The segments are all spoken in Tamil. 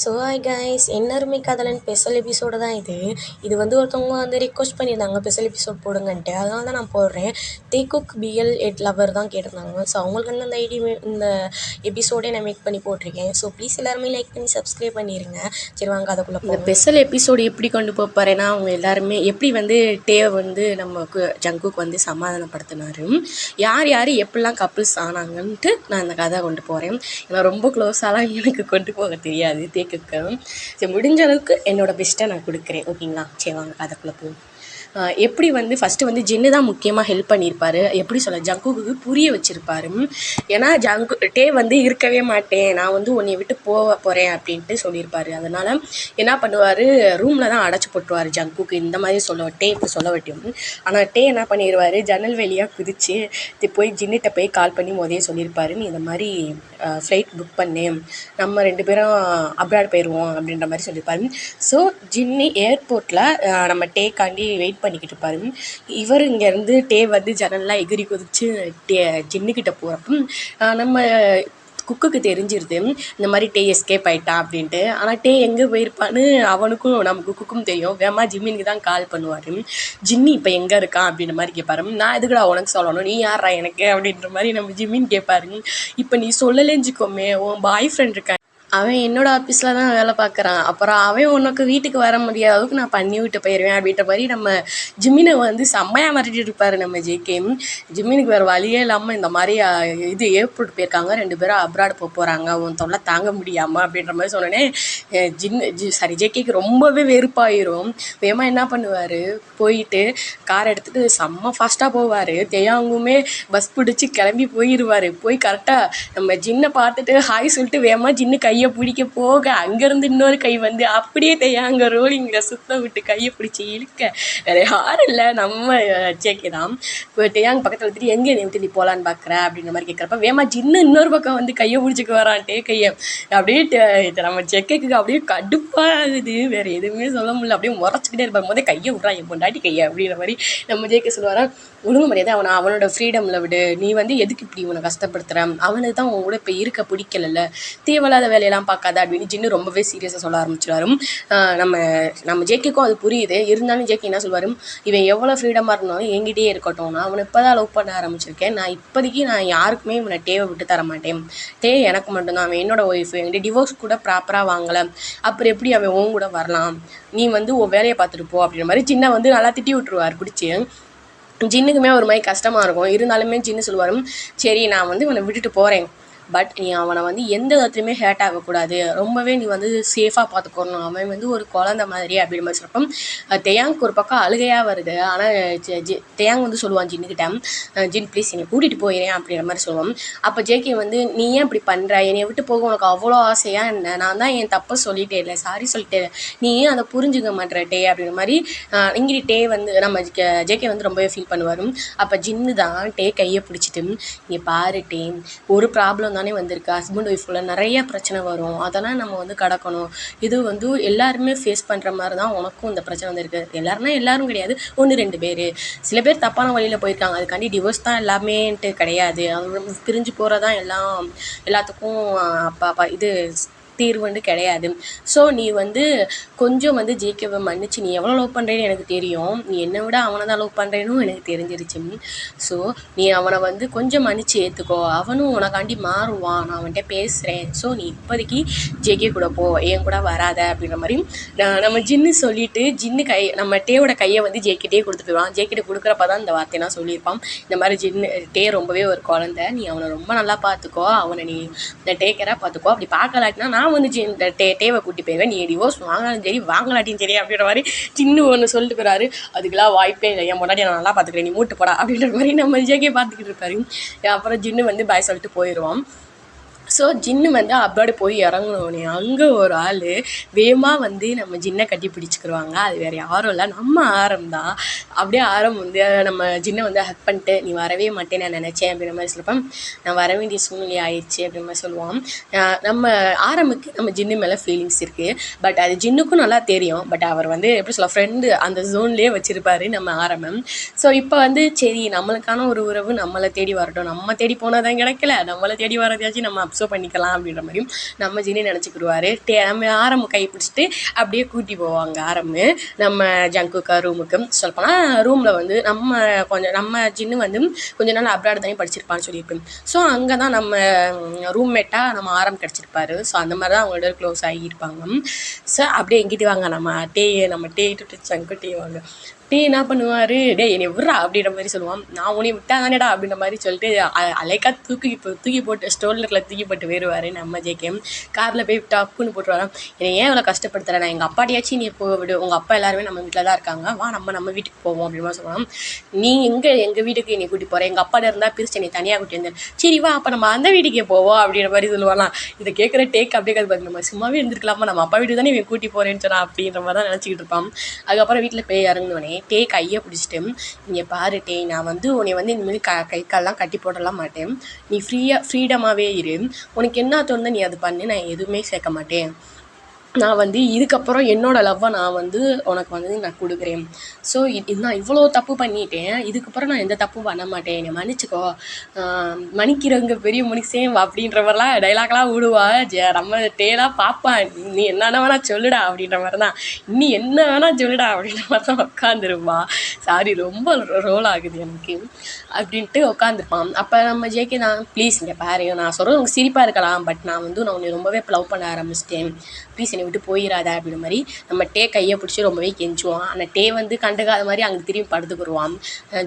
ஸோ ஹாய் கைஸ் என்னருமே காதலன் ஸ்பெஷல் எபிசோடு தான் இது. இது வந்து ஒருத்தவங்க வந்து ரிக்வஸ்ட் பண்ணியிருந்தாங்க ஸ்பெஷல் எபிசோட் போடுங்கன்ட்டு. அதனால தான் நான் போடுறேன். தே குக் பிஎல் எட் லவர் தான் கேட்டிருந்தாங்க. ஸோ அவங்களுக்கு வந்து அந்த ஐடி இந்த எபிசோடே நான் மேக் பண்ணி போட்டிருக்கேன். ஸோ ப்ளீஸ் எல்லாருமே லைக் பண்ணி சப்ஸ்கிரைப் பண்ணிடுங்க சரி வாங்க அதுக்குள்ளே இந்த ஸ்பெஷல் எபிசோடு எப்படி கொண்டு போப்பாருன்னா அவங்க எல்லாருமே எப்படி வந்து டேவை வந்து நம்ம ஜங்குக்கு வந்து சமாதானப்படுத்தினாரு. யார் யார் எப்படிலாம் கப்புள்ஸ் ஆனாங்கன்ட்டு நான் இந்த கதை கொண்டு போகிறேன் ஏன்னா ரொம்ப க்ளோஸாலாம் எனக்கு கொண்டு போக தெரியாது. கேக்குக்கு சரி முடிஞ்ச அளவுக்கு என்னோட பெஸ்ட்டை நான் கொடுக்குறேன். ஓகேங்களா சரி வாங்க கதைக்குள்ளே போவோம். எப்படி வந்து ஃபஸ்ட்டு வந்து ஜின்னு தான் முக்கியமாக ஹெல்ப் பண்ணியிருப்பாரு? எப்படி சொல்ல ஜங்குக்கு புரிய வச்சுருப்பாரு. ஏன்னா ஜங்கு டே வந்து இருக்கவே மாட்டேன். நான் வந்து உன்னை விட்டு போக போகிறேன் அப்படின்ட்டு சொல்லியிருப்பாரு. அதனால் என்ன பண்ணுவார் ரூமில் தான் அடைச்சி போட்டுருவார் ஜங்குக்கு. இந்த மாதிரி சொல்ல டே இப்போ சொல்ல வட்டியும். ஆனால் டே என்ன பண்ணிடுவார் ஜன்னல் வெளியாக குதிச்சு இது போய் ஜின்னிட்ட போய் கால் பண்ணி மோதையே சொல்லியிருப்பாரு நீ இந்த மாதிரி ஃப்ளைட் புக் பண்ணேன் நம்ம ரெண்டு பேரும் அப்ராட் போயிடுவோம் அப்படின்ற மாதிரி சொல்லியிருப்பாரு. ஸோ ஜின்னி ஏர்போர்ட்டில் நம்ம டேக்காண்டி வெயிட் பண்ணிக்கிட்டு இருப்பாரு இவர் இங்கேருந்து டே வந்து ஜன்னல்லாம் எகிரி குதிச்சு டே ஜின்னுக்கிட்ட போகிறப்ப நம்ம குக்குக்கு தெரிஞ்சிருது. இந்த மாதிரி டே எஸ்கேப் ஆயிட்டான் அப்படின்ட்டு. ஆனால் டே எங்கே போயிருப்பான்னு அவனுக்கும் நம்ம குக்குக்கும் தெரியும். வேமா ஜிம்மினுக்கு தான் கால் பண்ணுவார். ஜிம்மி இப்போ எங்கே இருக்கான் அப்படின்ற மாதிரி கேட்பாரு நான் எதுக்குடா உனக்கு சொல்லணும்? நீ யாரா எனக்கு? அப்படின்ற மாதிரி நம்ம ஜிம்மின்னு கேட்பாரு இப்போ நீ சொல்லலைஞ்சிக்கோமே உன் பாய் ஃப்ரெண்ட் இருக்கான் அவன் என்னோட ஆஃபீஸில் தான் வேலை பார்க்குறான். அப்புறம் அவன் உனக்கு வீட்டுக்கு வர முடியாத அளவுக்கு நான் பண்ணி விட்டு போயிடுவேன் அப்படின்ற மாதிரி நம்ம ஜிமினை வந்து செம்மையாக மிரட்டிட்டு இருப்பார் நம்ம ஜேகே ஜிமினுக்கு வேறு வழியே இல்லாமல் இந்த மாதிரி இது ஏர்போர்ட் போயிருக்காங்க. ரெண்டு பேரும் அப்ராட் போக போகிறாங்க உன் தொல்லை தாங்க முடியாமல் அப்படின்ற மாதிரி சொன்னோடனே ஜின் ஜி சாரி ஜேகேக்கு ரொம்பவே வெறுப்பாயிரும். வேகமாக என்ன பண்ணுவார் போயிட்டு கார் எடுத்துகிட்டு செம்ம ஃபாஸ்ட்டாக போவார். தேயாங்குமே பஸ் பிடிச்சி கிளம்பி போயிடுவார் போய் கரெக்டாக நம்ம ஜின்னை பார்த்துட்டு ஹாய் சொல்லிட்டு வேகமாக ஜின்னு கையை பிடிக்க போக அங்கேருந்து இன்னொரு கை வந்து அப்படியே தேயாங்க ரோலிங்கில் சுத்த விட்டு கையை பிடிச்சி இழுக்க. வேறு யாரும் இல்லை நம்ம ஜேகே தான். இப்போ தேயாங்க பக்கத்தில் வந்துட்டு எங்கே நீ திருப்பி போகலான்னு பார்க்குற அப்படின்ற மாதிரி கேட்குறப்ப வேமா ஜின்னு இன்னொரு பக்கம் வந்து கையை பிடிச்சிக்க வரான் டே கையை அப்படியே இது நம்ம ஜெக்கைக்கு அப்படியே கடுப்பாகுது வேறு எதுவுமே சொல்ல முடியல. அப்படியே முறைச்சிக்கிட்டே இருப்பாங்க போதே கையை விட்றா. என் பொண்டாட்டி கையை அப்படின்ற மாதிரி நம்ம ஜேகே சொல்லுவாரா? ஒழுங்கு மரியாதை. அவனை அவனோட ஃப்ரீடமில் விடு. நீ வந்து எதுக்கு இப்படி இவனை கஷ்டப்படுத்துற? அவனுக்கு தான் உன் கூட இப்போ இருக்க பிடிக்கலல்ல. தேவையில்லாத வேலையெல்லாம் பார்க்காத. அப்படின்னு ஜின்னு ரொம்பவே சீரியஸாக சொல்ல ஆரம்பிச்சிடாரு நம்ம நம்ம ஜேகேக்கும் அது புரியுது. இருந்தாலும் ஜேகே என்ன சொல்லுவார்? இவன் எவ்வளோ ஃப்ரீடமாக இருந்தாலும் எங்கிட்டே இருக்கட்டும். நான் அவனை இப்போ தான் லவ் பண்ண ஆரம்பிச்சிருக்கேன். நான் இப்போதைக்கு நான் யாருக்குமே இவனை டேவை விட்டு தர மாட்டேன் டே எனக்கு மட்டும்தான். அவன் என்னோட ஒய்ஃப் என்கிட்ட டிவோர்ஸ் கூட ப்ராப்பராக வாங்கலை. அப்புறம் எப்படி அவன் உன் கூட வரலாம்? நீ வந்து உன் வேலையை பார்த்துட்டு போ அப்படின்ற மாதிரி சின்ன வந்து நல்லா திட்டி விட்டுருவார் பிடிச்சி ஜின்னுக்குமே ஒரு மாதிரி கஷ்டமாக இருக்கும். இருந்தாலுமே ஜின்னு சொல்லுவார் சரி நான் வந்து இவனை விட்டுட்டு போகிறேன் பட் நீ அவனை வந்து எந்த விதத்துலையுமே ஹேட் ஆகக்கூடாது. ரொம்பவே நீ வந்து சேஃபாக பார்த்துக்கணும் அவன் வந்து ஒரு குழந்த மாதிரி அப்படின்ற மாதிரி சொல்கிறப்ப தேயாங்க்கு ஒரு பக்கம் அழுகையாக வருது. ஆனால் தேயாங் வந்து சொல்லுவான் ஜின்னுக்கிட்ட ஜின் ப்ளீஸ் என்னை கூட்டிகிட்டு போயிறேன் அப்படின்ற மாதிரி சொல்லுவான். அப்போ ஜேகே வந்து நீ ஏன் இப்படி பண்ணுற என்னை விட்டு போக உனக்கு அவ்வளோ ஆசையாக என்ன? நான் தான் என் தப்பை சொல்லிட்டே இல்லை. சாரி சொல்லிட்டே இல்லை. நீ ஏன் அதை புரிஞ்சுக்க மாட்டேற டே? அப்படின்ற மாதிரி இங்கிட்டு இங்கிரி டே வந்து நம்ம ஜேகே வந்து ரொம்பவே ஃபீல் பண்ணுவார். அப்போ ஜின்னு தான் டே கையை பிடிச்சிட்டு இங்கே பாரு டே ஒரு ப்ராப்ளம் தானே வந்திருக்கு. ஹஸ்பண்ட் ஒய்ஃபுள்ள நிறைய பிரச்சனை வரும். அதெல்லாம் நம்ம வந்து கடக்கணும். இது வந்து எல்லாருமே ஃபேஸ் பண்ணுற மாதிரி தான் உனக்கும் இந்த பிரச்சனை வந்திருக்கு. எல்லாருமே எல்லாரும் கிடையாது. ஒன்று ரெண்டு பேர். சில பேர் தப்பான வழியில் போயிருக்காங்க. அதுக்காண்டி டிவோர்ஸ் தான் எல்லாமேன்ட்டு கிடையாது. அது பிரிஞ்சு போகிறதான் எல்லாம் எல்லாத்துக்கும் அப்பா அப்பா இது தீர்வுன்னு கிடையாது. ஸோ நீ வந்து கொஞ்சம் வந்து ஜேகேவை மன்னிச்சு நீ எவ்வளோ லவ் பண்ணுறேன்னு எனக்கு தெரியும். நீ என்னை விட அவனை தான் லவ் பண்ணுறேனும் எனக்கு தெரிஞ்சிருச்சு. ஸோ நீ அவனை வந்து கொஞ்சம் மன்னிச்சு ஏற்றுக்கோ அவனும் உனக்காண்டி மாறுவான். நான் அவன்கிட்ட பேசுகிறேன் ஸோ நீ இப்போதைக்கு ஜேகே கூட போ. என் கூட வராத அப்படின்ற மாதிரி நான் நம்ம ஜின்னு சொல்லிட்டு ஜின்னு கை நம்ம டேவோட கையை வந்து ஜேக்கிட்டே கொடுத்து போயிடுவான். ஜேக்கிட்ட கொடுக்குறப்ப தான் இந்த வார்த்தையெல்லாம் சொல்லியிருப்பான். இந்த மாதிரி ஜின்னு டே ரொம்பவே ஒரு குழந்தை. நீ அவனை ரொம்ப நல்லா பார்த்துக்கோ அவனை நீ டேக்கராக பார்த்துக்கோ அப்படி பார்க்கலாட்டினா நான் வந்து ஜி இந்த டே டேவை கூட்டி போயிடுவேன் நீ டிவோர்ஸ் வாங்கினாலும் சரி வாங்கலாட்டியும் சரி அப்படின்ற மாதிரி சின்ன ஒன்று சொல்லிட்டு போகிறாரு அதுக்கெல்லாம் வாய்ப்பே இல்லை. என் முன்னாடி நான் நல்லா பார்த்துக்கிறேன். நீ மூட்டு போடா. அப்படின்ற மாதிரி நம்ம ஜேகே பார்த்துக்கிட்டு இருப்பாரு. அப்புறம் ஜின்னு வந்து பாய் சொல்லிட்டு போயிடுவான் ஸோ ஜின்னு வந்து அப்ராடு போய் இறங்குனோடனே அங்கே ஒரு ஆள் வேகமாக வந்து நம்ம ஜின்னை கட்டி பிடிச்சிக்கிருவாங்க. அது வேறு யாரும் இல்லை. நம்ம ஆரம் தான். அப்படியே ஆரம் வந்து நம்ம ஜின்னை வந்து ஹக் பண்ணிட்டு நீ வரவே மாட்டேன்னு நான் நினச்சேன் அப்படின்ற மாதிரி சொல்லுப்பேன் நான் வர வேண்டிய சூழ்நிலை ஆயிடுச்சு அப்படின்ற மாதிரி சொல்லுவான். நம்ம ஆரம்புக்கு நம்ம ஜின்னு மேலே ஃபீலிங்ஸ் இருக்குது பட் அது ஜின்னுக்கும் நல்லா தெரியும். பட் அவர் வந்து எப்படி சொல்ல ஃப்ரெண்டு அந்த ஜோன்லேயே வச்சுருப்பாரு நம்ம ஆரம்பம் ஸோ இப்போ வந்து சரி நம்மளுக்கான ஒரு உறவு நம்மளை தேடி வரட்டும். நம்ம தேடி போனால் தான் கிடைக்கல. நம்மளை தேடி வரதாச்சும் நம்ம அப்சர்வ் க்ளோஸோ பண்ணிக்கலாம் அப்படின்ற மாதிரி நம்ம ஜினி நினச்சிக்கிடுவாரு. டே நம்ம ஆரம் கை பிடிச்சிட்டு அப்படியே கூட்டி போவாங்க ஆரம் நம்ம ஜங்குக்கா ரூமுக்கு. சொல்லப்போனால் ரூமில் வந்து நம்ம கொஞ்சம் நம்ம ஜின்னு வந்து கொஞ்ச நாள் அப்ராட் தானே படிச்சிருப்பான்னு சொல்லியிருப்பேன். ஸோ அங்கே தான் நம்ம ரூம்மேட்டாக நம்ம ஆரம் கிடச்சிருப்பாரு. ஸோ அந்த மாதிரி தான் அவங்களோட க்ளோஸ் ஆகியிருப்பாங்க. ஸோ அப்படியே எங்கிட்டு வாங்க நம்ம டே நம்ம டே டு சங்கு டே வாங்க. டே என்ன பண்ணுவார்? டேய் என்னை விட்றா அப்படின்ற மாதிரி சொல்லுவான். நான் உன்னை விட்டா தானேடா அப்படின்ற மாதிரி சொல்லிட்டு அ- அலைக்கா தூக்கி இப்போ தூக்கி போட்டு ஸ்டோரில் தூக்கி போட்டு போயிடுவார் நம்ம ஜேகேம் காரில் போய் டப்புன்னு போட்டுருவாராம் என்னை ஏன் இவ்வளோ கஷ்டப்படுத்துற? நான் எங்கள் அப்பாட்டியாச்சும் நீ போ விடு. உங்கள் அப்பா எல்லாருமே நம்ம வீட்டில் தான் இருக்காங்க. வா நம்ம நம்ம வீட்டுக்கு போவோம் அப்படின்னு சொல்லலாம் நீ எங்கே எங்கள் வீட்டுக்கு என்னை கூட்டி போகிற எங்கள் அப்பாட்ட இருந்தால் பிரிச்சு என்னை தனியாக கூட்டி வந்தேன் சரி வா அப்போ நம்ம அந்த வீட்டுக்கே போவோம் அப்படின்ற மாதிரி சொல்லுவாங்களாம் இதை கேட்குற டேக் அப்படியே பார்த்து நம்ம சும்மாவே இருந்திருக்கலாமா? நம்ம அப்பா வீட்டுக்கு தானே இவன் கூட்டி போகிறேன்னு சொன்னா அப்படின்ற மாதிரி தான் நினச்சிக்கிட்டு இருப்பான். அதுக்கப்புறம் வீட்டில் போய் இறங்குனோடனே டே கையை பிடிச்சிட்டு இங்கே பாரு டே நான் வந்து உன்னை வந்து இனிமேல் க கை கால்லாம் கட்டி போடலாம் மாட்டேன். நீ ஃப்ரீயாக ஃப்ரீடமாகவே இரு. உனக்கு என்ன தோணுதோ நீ அது பண்ணு நான் எதுவுமே சேர்க்க மாட்டேன். நான் வந்து இதுக்கப்புறம் என்னோட லவ்வை நான் வந்து உனக்கு வந்து நான் கொடுக்குறேன். ஸோ நான் இவ்வளோ தப்பு பண்ணிட்டேன். இதுக்கப்புறம் நான் எந்த தப்பும் பண்ண மாட்டேன். என்னை மன்னிச்சுக்கோ. மன்னிக்கிறவங்க பெரிய மனுஷன் அப்படின்ற மாதிரிலாம் டைலாக்லாம் விடுவா. ஜ நம்ம டேலாக பார்ப்பான் நீ என்னென்ன வேணால் சொல்லுடா அப்படின்ற மாதிரி தான். இன்னி என்ன வேணால் சொல்லுடா அப்படின்ற மாதிரி தான் உட்காந்துருப்பா சாரி ரொம்ப ரோல் ஆகுது எனக்கு. அப்படின்ட்டு உட்காந்துருப்பான் அப்போ நம்ம ஜேகே தான் ப்ளீஸ் இங்கே பாரு. நான் சொல்கிறது உங்களுக்கு சிரிப்பாக இருக்கலாம். பட் நான் வந்து நான் உன்னை ரொம்பவே லவ் பண்ண ஆரம்பிச்சிட்டேன். ப்ளீஸ் என்னை விட்டு போயிடாத அப்படின்ற மாதிரி நம்ம டே கையை பிடிச்சி ரொம்பவே கெஞ்சுவான் ஆனால் டே வந்து கண்டுக்காத மாதிரி அங்கே திரும்பி படுத்துக்குருவான்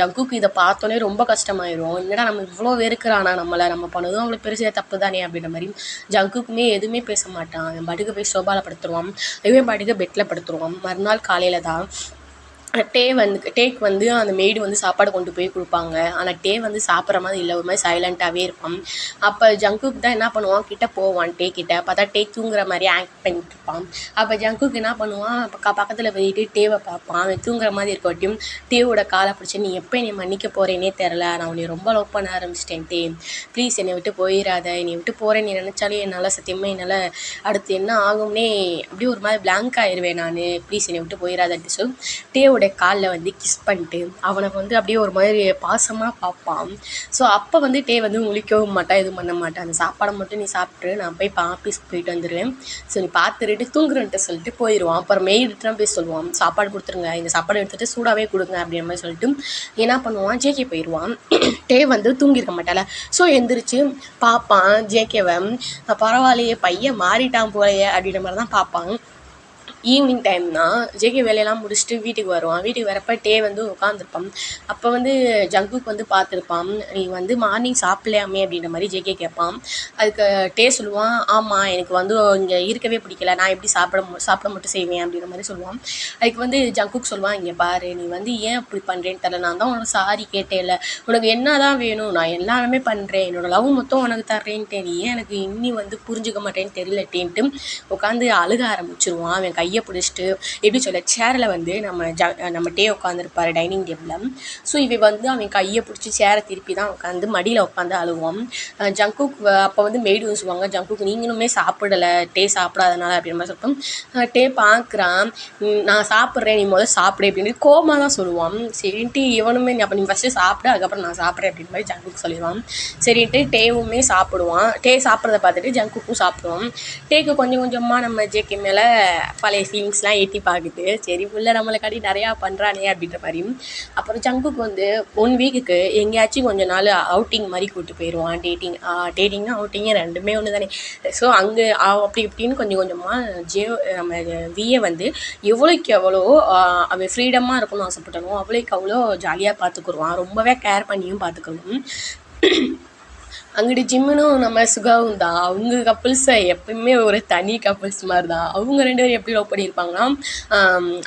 ஜங்குக்கு இதை பார்த்தோன்னே ரொம்ப கஷ்டமாயிரும். என்னடா நம்ம இவ்வளோ வெறுக்கிறானா நம்மளை? நம்ம பண்ணதும் அவங்களுக்கு பெருசாக தப்பு தானே அப்படின்ற மாதிரி ஜங்குக்குமே எதுவுமே பேச மாட்டான். படுக்க போய் சோபாவில் படுத்துருவான். இவன் படுக்க பெட்டில் படுத்துருவான். மறுநாள் காலையில் தான் டே வந்து டேக்கு வந்து அந்த மெய்டு வந்து சாப்பாடு கொண்டு போய் கொடுப்பாங்க. ஆனால் டே வந்து சாப்பிட்ற மாதிரி இல்லை. ஒரு மாதிரி சைலண்ட்டாகவே இருப்பான். அப்போ ஜங்குக்கு தான் என்ன பண்ணுவான்? கிட்டே போவான் டே கிட்ட. பார்த்தா டே தூங்குற மாதிரி ஆக்ட் பண்ணிட்டு இருப்பான் அப்போ ஜங்குக்கு என்ன பண்ணுவான்? பக்க பக்கத்தில் போயிட்டு டேவை பார்ப்பான். அவன் தூங்குற மாதிரி இருக்கட்டும் டேவோட காலை பிடிச்சி நீ எப்போ என்னை மன்னிக்க போகிறேனே தெரில நான் உன்னை ரொம்ப லவ் பண்ண ஆரம்பிச்சிட்டேன் டே. ப்ளீஸ் என்னை விட்டு போயிடாத என்னை விட்டு போகிறேன் நீ நினச்சாலே என்னால் சத்தியமாக என்னால் அடுத்து என்ன ஆகும்னே அப்படியே ஒரு மாதிரி பிளாங்க் ஆயிடுவேன் நான். ப்ளீஸ் என்னை விட்டு போயிடாதன்ட்டு சொல்லி டேவோட காலில் வந்து கிஸ் பண்ணிட்டு அவனை வந்து அப்படியே ஒரு மாதிரி பாசமாக பார்ப்பான். ஸோ அப்போ வந்து டே வந்து முழிக்கவும் மாட்டான் எதுவும் பண்ண மாட்டான். அந்த சாப்பாடை மட்டும் நீ சாப்பிட்டு நான் போய் ஆஃபீஸ் போயிட்டு வந்துடுவேன் ஸோ நீ பார்த்துட்டு தூங்குறன்ட்டு சொல்லிட்டு போயிடுவான் அப்புறம் மெய்டுட்டு போய் சொல்லுவான் சாப்பாடு கொடுத்துருங்க இந்த சாப்பாடு எடுத்துகிட்டு சூடாகவே கொடுங்க அப்படின்ற மாதிரி சொல்லிட்டு என்ன பண்ணுவான் ஜேகே போயிடுவான் டே வந்து தூங்கியிருக்க மாட்டால ஸோ எந்திரிச்சு பார்ப்பான் ஜேகேவை பரவாயில்லையே பையன் மாறிட்டான் போலையே அப்படின்ற மாதிரி தான் பார்ப்பான். ஈவினிங் டைம் தான் ஜேகே வேலையெல்லாம் முடிச்சுட்டு வீட்டுக்கு வருவான். வீட்டுக்கு வரப்ப டே வந்து உட்காந்துருப்பான் அப்போ வந்து ஜங்குக்கு வந்து பார்த்துருப்பான் நீ வந்து மார்னிங் சாப்பிட்லையாமே அப்படின்ற மாதிரி ஜேகே கேட்பான். அதுக்கு டே சொல்லுவான் ஆமாம் எனக்கு வந்து இங்கே இருக்கவே பிடிக்கல. நான் எப்படி சாப்பிட மு- சாப்பிட மட்டும் செய்வேன் அப்படின்ற மாதிரி சொல்லுவான். அதுக்கு வந்து ஜங்குக்கு சொல்லுவான் இங்கே பாரு நீ வந்து ஏன் அப்படி பண்ணுறேன்னு தெரில நான் தான் உனக்கு சாரி கேட்டேல உனக்கு என்ன தான் வேணும்? நான் எல்லாமே பண்ணுறேன் என்னோட லவ் மொத்தம் உனக்கு தர்றேன்ட்டு. நீ ஏன் எனக்கு இன்னி வந்து புரிஞ்சுக்க மாட்டேன்னு தெரியலட்டேன்ட்டு. உட்காந்து அழுக ஆரம்பிச்சிருவான். அவன் கையை கையை பிடிச்சிட்டு எப்படி சொல்ல சேரில் வந்து நம்ம ஜ நம்ம டே உட்காந்துருப்பாரு டைனிங் டேபிளில் ஸோ இவ வந்து அவன் கையை பிடிச்சி சேரை திருப்பி தான் உட்காந்து மடியில் உட்காந்து அழுவான். ஜங்குக் அப்போ வந்து மெய்டு சொல்லுவாங்க ஜங்குக் நீங்களுமே சாப்பிடலை டே சாப்பிடாதனால அப்படின்ற மாதிரி சொல்லிட்டு டே பார்க்குறான் நான் சாப்பிட்றேன் நீ முதல்ல சாப்பிடு அப்படின்னு கோமா தான் சொல்லுவான் சரின்ட்டு இவனுமே அப்போ நீ ஃபஸ்ட்டு சாப்பிடு அதுக்கப்புறம் நான் சாப்பிட்றேன் அப்படின்னு மாதிரி ஜங்குக் சொல்லிடுவான். சரின்ட்டு டேவுமே சாப்பிடுவான். டே சாப்பிட்றத பார்த்துட்டு ஜங்குக்கும் சாப்பிடுவான். டேக்கு கொஞ்சம் கொஞ்சமாக நம்ம ஜேகே மேலே பழைய ஃபீலிங்ஸ்லாம் ஏற்றி பார்க்குது சரி புள்ள நம்மளுக்காடி நிறையா பண்ணுறானே அப்படின்ற மாதிரி அப்புறம் ஜங்குக்கு வந்து ஒன் வீக்குக்கு எங்கேயாச்சும் கொஞ்ச நாள் அவுட்டிங் மாதிரி கூப்பிட்டு போயிடுவான் டேட்டிங் டேட்டிங்னா அவுட்டிங்கு ரெண்டுமே ஒன்று தானே ஸோ அங்கே அப்படி இப்படின்னு கொஞ்சம் கொஞ்சமாக ஜே நம்ம வியை வந்து எவ்வளோக்கு எவ்வளோ அவன் ஃப்ரீடமாக இருக்கணும்னு ஆசைப்பட்டானோ அவ்வளோக்கு அவ்வளோ ஜாலியாக பார்த்துக்குருவான் ரொம்பவே கேர் பண்ணியும் பார்த்துக்கணும் அங்கிட்டு ஜிம்முனும் நம்ம சுகாவும் தான் அவங்க கப்புள்ஸை எப்பயுமே ஒரு தனி கப்புள்ஸ் மாதிரி தான் அவங்க ரெண்டு பேரும் எப்படி லவ் பண்ணியிருப்பாங்கன்னா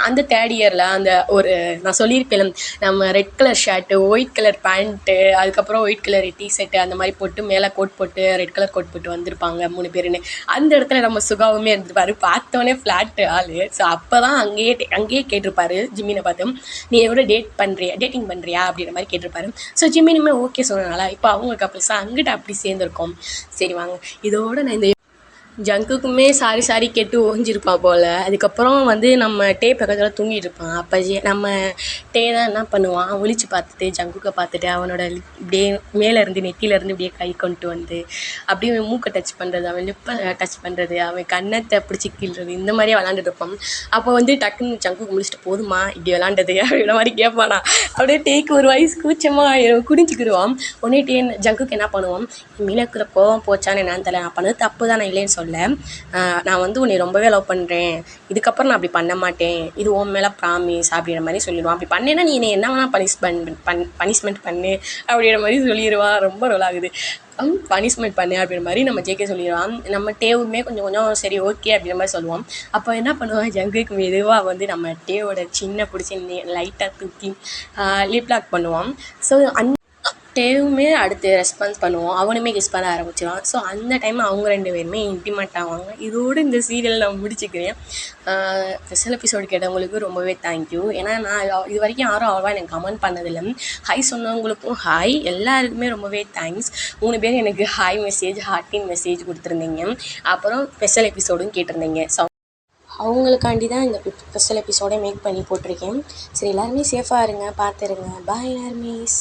அந்த தேர்ட் இயரில் அந்த ஒரு நான் சொல்லியிருப்பேன் நம்ம red colour shirt white colour pant அதுக்கப்புறம் ஒயிட் கலர் டிஷர்ட்டு அந்த மாதிரி போட்டு மேலே கோட் போட்டு ரெட் கலர் கோட் போட்டு வந்திருப்பாங்க மூணு பேருன்னு. அந்த இடத்துல நம்ம சுகாவுமே இருந்திருப்பாரு. பார்த்தோன்னே ஃப்ளாட்டு ஆள். ஸோ அப்போ தான் அங்கேயே அங்கேயே கேட்டிருப்பாரு ஜிம்மினை பார்த்து நீ எவ்வளோ டேட் பண்ணுறியா டேட்டிங் பண்ணுறியா அப்படின்ற மாதிரி கேட்டிருப்பாரு. ஸோ ஜிம்மினுமே ஓகே சொன்னனால இப்போ அவங்க கப்பல்ஸாக அங்கிட்ட அப்படி சேர்ந்துருக்கோம். சரி வாங்க. இதோட நான் இந்த ஜங்குக்குமே சாரி சாரி கேட்டு ஓஞ்சிருப்பான் போல். அதுக்கப்புறம் வந்து நம்ம டே பக்கத்தில் தூங்கிட்டு இருப்பான். அப்போ நம்ம டே தான் என்ன பண்ணுவான்? ஒழிச்சு பார்த்துட்டு ஜங்குக்கை பார்த்துட்டு அவனோட இப்படியே மேலே இருந்து இப்படியே கை கொண்டு வந்து அப்படியே அவன் மூக்கை டச் பண்ணுறது அவன் லிப்பை டச் பண்ணுறது அவன் கன்னத்தை பிடிச்சி கிள்றது இந்த மாதிரியே விளாண்டுட்டு இருப்பான். அப்போ வந்து டக்குன்னு ஜங்குக்கு முடிச்சுட்டு போதுமா இப்படி விளாண்டது அப்படின்ற மாதிரி கேட்பானா அப்படியே டேக்கு ஒரு வயசு கூச்சமாக குடிஞ்சிக்கிடுவான் உடனே டே ஜங்குக்கு என்ன பண்ணுவான்? மீனக்குற கோவம் போச்சான்னு என்னன்னு தெரியல. நான் பண்ணது தப்பு தான் நான் இல்லைன்னு சொல்ல நான் வந்து உன்னை ரொம்பவே லவ் பண்ணுறேன் இதுக்கப்புறம் நான் அப்படி பண்ண மாட்டேன். இது உன் மேலே ப்ராமிஸ் அப்படின்ற மாதிரி சொல்லிடுவான். அப்படி பண்ணேன்னா நீ என்னை என்ன வேணால் பனிஷ் பண் பண் பனிஷ்மெண்ட் பண்ணு அப்படின்ற மாதிரி சொல்லிடுவான் ரொம்ப ரோல் ஆகுது. பனிஷ்மெண்ட் பண்ணு அப்படின்ற மாதிரி நம்ம ஜேகே சொல்லிடுவான். நம்ம டேவுமே கொஞ்சம் கொஞ்சம் சரி ஓகே அப்படின்ற மாதிரி சொல்லுவோம் அப்போ என்ன பண்ணுவான்? ஜங்குக்கு மெதுவாக வந்து நம்ம டேவோட சின்ன பிடிச்சி லைட்டாக தூக்கி லிப்லாக் பண்ணுவோம் பண்ணுவான். ஸோ அந் டேவுமே அடுத்து ரெஸ்பான்ஸ் பண்ணுவோம். அவனுமே கெஸ் பண்ண ஆரம்பிச்சிடுவான் ஸோ அந்த டைம் அவங்க ரெண்டு பேருமே இன்டிமேட் ஆவாங்க. இதோடு இந்த சீரியல் நான் முடிச்சுக்கிறேன். ஸ்பெஷல் எபிசோடு கேட்டவங்களுக்கு ரொம்பவே தேங்க்யூ ஏன்னா நான் இது வரைக்கும் யாரும் அவ்வளோவா எனக்கு கமெண்ட் பண்ணதில்லை. ஹாய் சொன்னவங்களுக்கும் ஹாய் எல்லாருக்குமே ரொம்பவே தேங்க்ஸ் மூணு பேர் எனக்கு ஹாய் மெசேஜ் ஹார்ட்டின் மெசேஜ் கொடுத்துருந்தீங்க. அப்புறம் ஸ்பெஷல் எபிசோடும் கேட்டிருந்தீங்க. ஸோ அவங்களுக்காண்டி தான் இந்த ஸ்பெஷல் எபிசோடே மேக் பண்ணி போட்டிருக்கேன். சரி எல்லாருமே சேஃபாக இருங்க. பார்த்துருங்க பாய் ஆர்மீஸ்